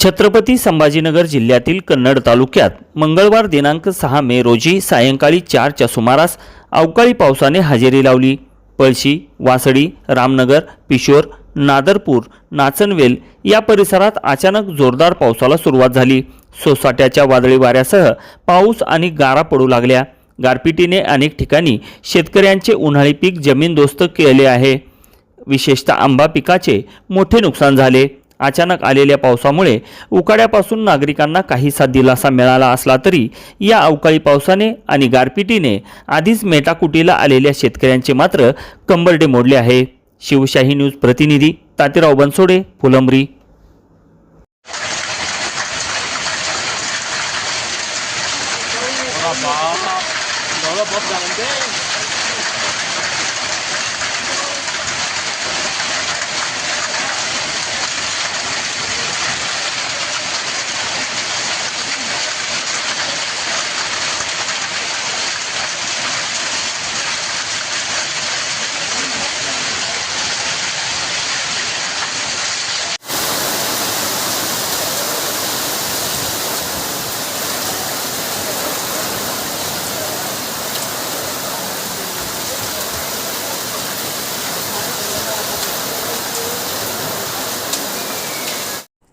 छत्रपती संभाजीनगर जिल्ह्यातील कन्नड तालुक्यात मंगळवार दिनांक सहा मे रोजी सायंकाळी चारच्या सुमारास अवकाळी पावसाने हजेरी लावली. पळशी वासडी रामनगर पिशोर नादरपूर नाचनवेल या परिसरात अचानक जोरदार पावसाला सुरुवात झाली. सोसाट्याच्या वादळी वाऱ्यासह पाऊस आणि गारा पडू लागल्या. गारपिटीने अनेक ठिकाणी शेतकऱ्यांचे उन्हाळी पीक जमीनदोस्त केले आहे. विशेषतः आंबा पिकाचे मोठे नुकसान झाले. अचानक आलेल्या पावसामुळे उकाड्यापासून नागरिकांना काहीसा दिलासा मिळाला असला तरी या अवकाळी पावसाने आणि गारपिटीने आधीच मेटाकुटीला आलेल्या शेतकऱ्यांचे मात्र कंबरडे मोडले आहे शिवशाही न्यूज प्रतिनिधी तातीराव बनसोडे फुलंबरी